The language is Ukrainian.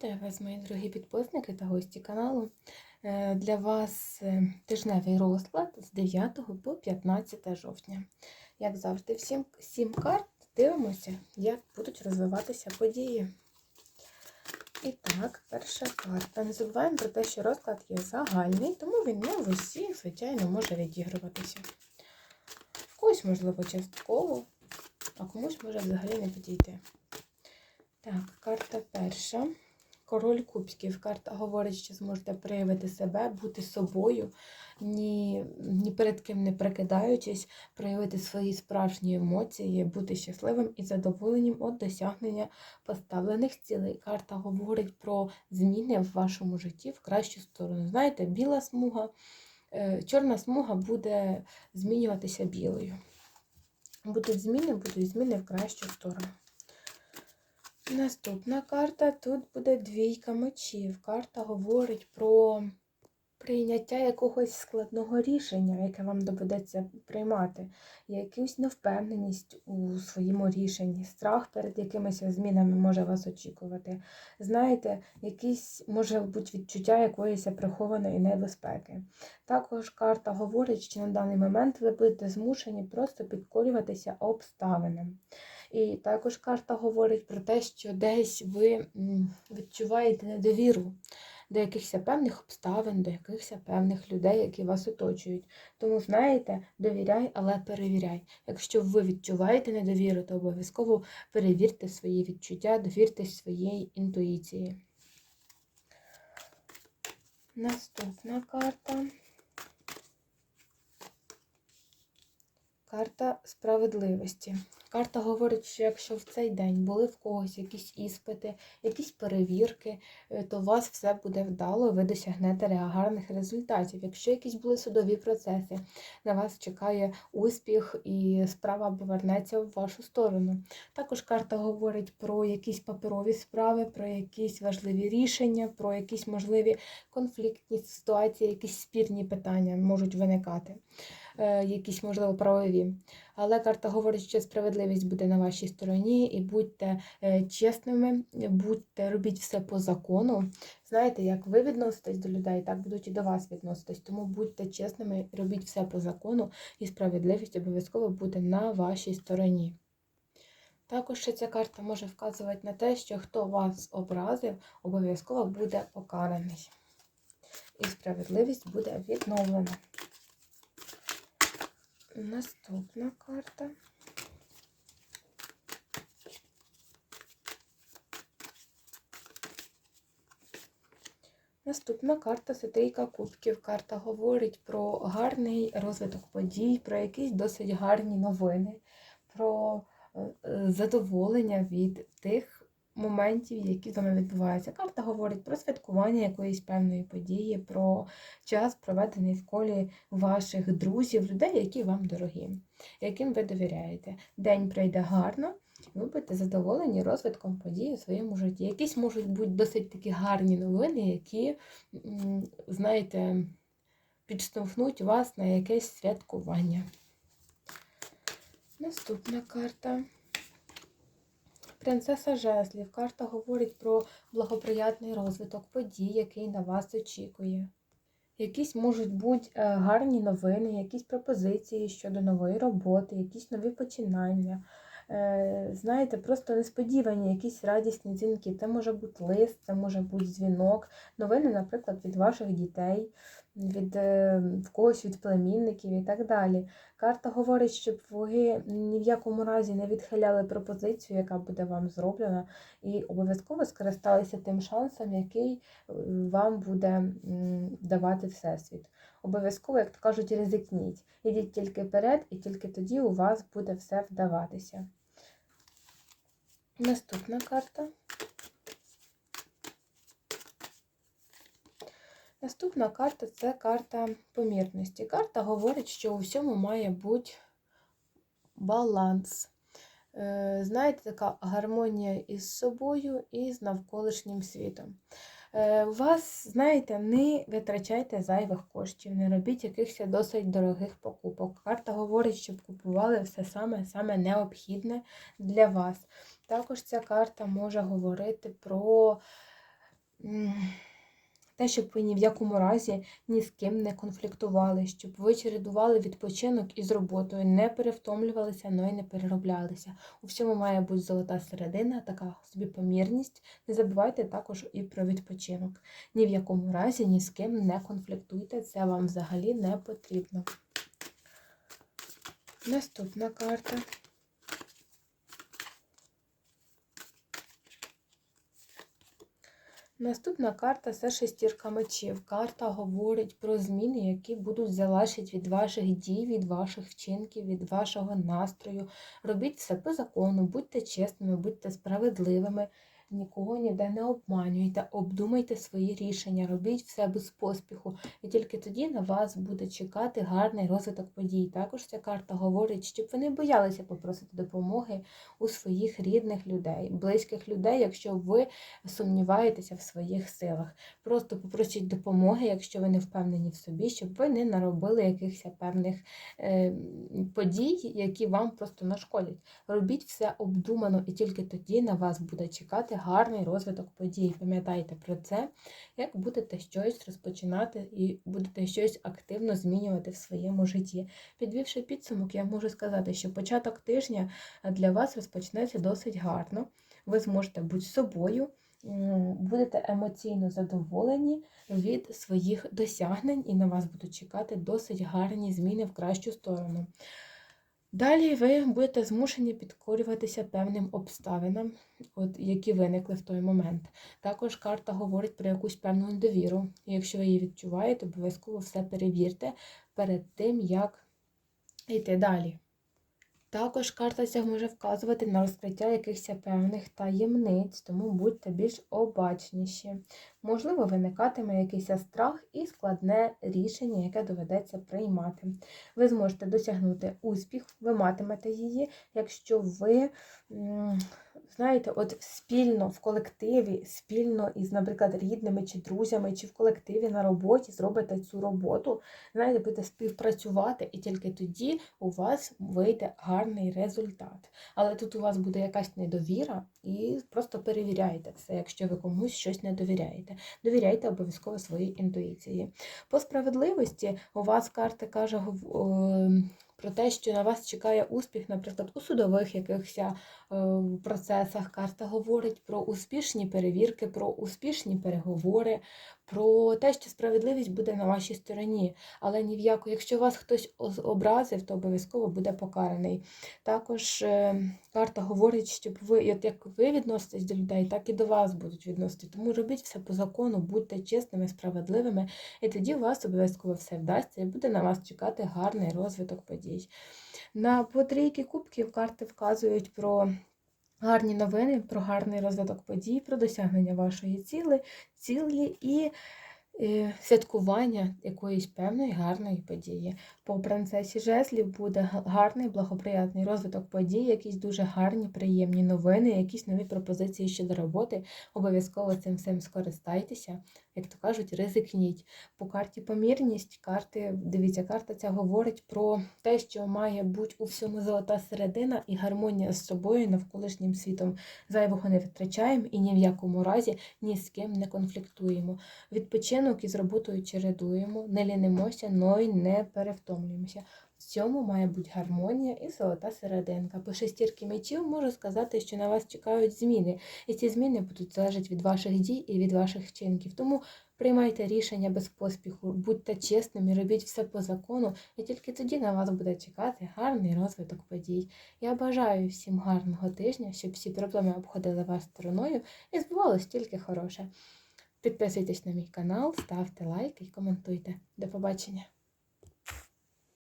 Вітаю вас, мої дорогі підписники та гості каналу. Е, Для вас е, тижневий розклад з 9 по 15 жовтня. Як завжди, всім сім карт дивимося, як будуть розвиватися події. І так, перша карта. Не забуваємо про те, що розклад є загальний, тому він не в усіх, звичайно, може відігруватися. Когось, можливо, частково, а комусь може взагалі не підійти. Так, карта перша. Король Кубків. Карта говорить, що зможете проявити себе, бути собою, ні, ні перед ким не прикидаючись, проявити свої справжні емоції, бути щасливим і задоволенням від досягнення поставлених цілей. Карта говорить про зміни в вашому житті в кращу сторону. Знаєте, біла смуга, е, чорна смуга буде змінюватися білою. Будуть зміни, будуть зміни в кращу сторону. Наступна карта тут буде двійка мечів. Карта говорить про прийняття якогось складного рішення, яке вам доведеться приймати, якусь невпевненість у своєму рішенні, страх перед якимись змінами може вас очікувати. Знаєте, якісь може бути відчуття якоїсь прихованої небезпеки. Також карта говорить, що на даний момент ви будете змушені просто підкорюватися обставинам. І також карта говорить про те, що десь ви відчуваєте недовіру до якихось певних обставин, до якихось певних людей, які вас оточують. Тому, знаєте, довіряй, але перевіряй. Якщо ви відчуваєте недовіру, то обов'язково перевірте свої відчуття, довіртесь своєї інтуїції. Наступна карта. Карта справедливості. Карта говорить, що якщо в цей день були в когось якісь іспити, якісь перевірки, е, то у вас все буде вдало, ви досягнете гарних результатів. Якщо якісь були судові процеси, на вас чекає успіх і справа повернеться в вашу сторону. Також карта говорить про якісь паперові справи, про якісь важливі рішення, про якісь можливі конфліктні ситуації, якісь спірні питання можуть виникати. Е, якісь, можливо, правові. Але карта говорить, що справедливість буде на вашій стороні, і будьте е, чесними, будьте, робіть все по закону. Знаєте, як ви відноситесь до людей, так будуть і до вас відноситись. Тому будьте чесними, робіть все по закону, і справедливість обов'язково буде на вашій стороні. Також ще ця карта може вказувати на те, що хто вас образив, обов'язково буде покараний. І справедливість буде відновлена. Наступна карта. Наступна карта це трійка кубків. Карта говорить про гарний розвиток подій, про якісь досить гарні новини, про е, задоволення від тих моментів, які з вами відбуваються. Карта говорить про святкування якоїсь певної події, про час, проведений в колі ваших друзів, людей, які вам дорогі, яким ви довіряєте. День пройде гарно. Ви будете задоволені розвитком подій у своєму житті. Якісь можуть бути досить такі гарні новини, які, знаєте, підштовхнуть вас на якесь святкування. Наступна карта. Принцеса Жезлів. Карта говорить про благоприятний розвиток подій, який на вас очікує. Якісь можуть бути е, гарні новини, якісь пропозиції щодо нової роботи, якісь нові починання. Е, знаєте, просто несподівані якісь радісні дзвінки. Це може бути лист, це може бути дзвінок, новини, наприклад, від ваших дітей від е, в когось від племінників і так далі. Карта говорить, щоб ви ні в якому разі не відхиляли пропозицію, яка буде вам зроблена, і обов'язково скористалися тим шансом, який е, вам буде давати Всесвіт. Обов'язково, як то кажуть, ризикніть. Ідіть тільки вперед, і тільки тоді у вас буде все вдаватися. Наступна карта. Наступна карта це карта помірності. Карта говорить, що у всьому має бути баланс. Е, знаєте, така гармонія із собою і з навколишнім світом. Е, у вас, знаєте, не витрачайте зайвих коштів, не робіть якихось досить дорогих покупок. Карта говорить, щоб купували все саме саме необхідне для вас. Також ця карта може говорити про те, щоб ви ні в якому разі ні з ким не конфліктували, щоб ви чередували відпочинок із роботою, не перевтомлювалися, але й не перероблялися. У всьому має бути золота середина, така собі помірність. Не забувайте також і про відпочинок. Ні в якому разі ні з ким не конфліктуйте, це вам взагалі не потрібно. Наступна карта. Наступна карта це шестірка мечів. Карта говорить про зміни, які будуть залежати від ваших дій, від ваших вчинків, від вашого настрою. Робіть все по закону, будьте чесними, будьте справедливими, нікого ніде не обманюйте, обдумайте свої рішення, робіть все без поспіху. І тільки тоді на вас буде чекати гарний розвиток подій. Також ця карта говорить, щоб ви не боялися попросити допомоги у своїх рідних людей, близьких людей, якщо ви сумніваєтеся в своїх силах. Просто попросіть допомоги, якщо ви не впевнені в собі, щоб ви не наробили якихось певних е, подій, які вам просто нашкодять. Робіть все обдумано, і тільки тоді на вас буде чекати гарний розвиток подій. Пам'ятайте про це, як будете щось розпочинати і будете щось активно змінювати в своєму житті. Підвівши підсумок, я можу сказати, що початок тижня для вас розпочнеться досить гарно. Ви зможете бути собою, будете емоційно задоволені від своїх досягнень, і на вас будуть чекати досить гарні зміни в кращу сторону. Далі ви будете змушені підкорюватися певним обставинам, от, які виникли в той момент. Також карта говорить про якусь певну довіру. І якщо ви її відчуваєте, обов'язково все перевірте перед тим, як йти далі. Також карта ця може вказувати на розкриття якихось певних таємниць, тому будьте більш обачніші. Можливо, виникатиме якийсь страх і складне рішення, яке доведеться приймати. Ви зможете досягнути успіх, ви матимете її, якщо ви знаєте, от спільно в колективі, спільно із, наприклад, рідними чи друзями, чи в колективі на роботі зробите цю роботу, знаєте, будете співпрацювати, і тільки тоді у вас вийде гарний результат. Але тут у вас буде якась недовіра, і просто перевіряйте це, якщо ви комусь щось не довіряєте. Довіряйте обов'язково своїй інтуїції. По справедливості у вас карта каже про те, що на вас чекає успіх, наприклад, у судових якихось е, процесах. Карта говорить про успішні перевірки, про успішні переговори, про те, що справедливість буде на вашій стороні. Але ні в яку, якщо вас хтось образив, то обов'язково буде покараний. Також е, карта говорить, щоб ви, от як ви відноситесь до людей, так і до вас будуть відносити. Тому робіть все по закону, будьте чесними, справедливими, і тоді у вас обов'язково все вдасться і буде на вас чекати гарний розвиток подій. На потрійки кубків карти вказують про. Гарні новини про гарний розвиток подій, про досягнення вашої цілі, цілі і святкування якоїсь певної гарної події. По принцесі Жеслів буде гарний, благоприятний розвиток подій, якісь дуже гарні, приємні новини, якісь нові пропозиції щодо роботи. Обов'язково цим всім скористайтеся, як то кажуть, ризикніть. По карті помірність, карти, дивіться, карта ця говорить про те, що має бути у всьому золота середина і гармонія з собою навколишнім світом. Зайвого не витрачаємо і ні в якому разі ні з ким не конфліктуємо. Відпочинок із роботою чередуємо, не лінимося, но й не перевтомлюємо втомлюємося. В цьому має бути гармонія і золота серединка. По шестірки мечів можу сказати, що на вас чекають зміни, і ці зміни будуть залежати від ваших дій і від ваших вчинків. Тому приймайте рішення без поспіху, будьте чесними, робіть все по закону, і тільки тоді на вас буде чекати гарний розвиток подій. Я бажаю всім гарного тижня, щоб всі проблеми обходили вас стороною і збувалось тільки хороше. Підписуйтесь на мій канал, ставте лайки і коментуйте. До побачення!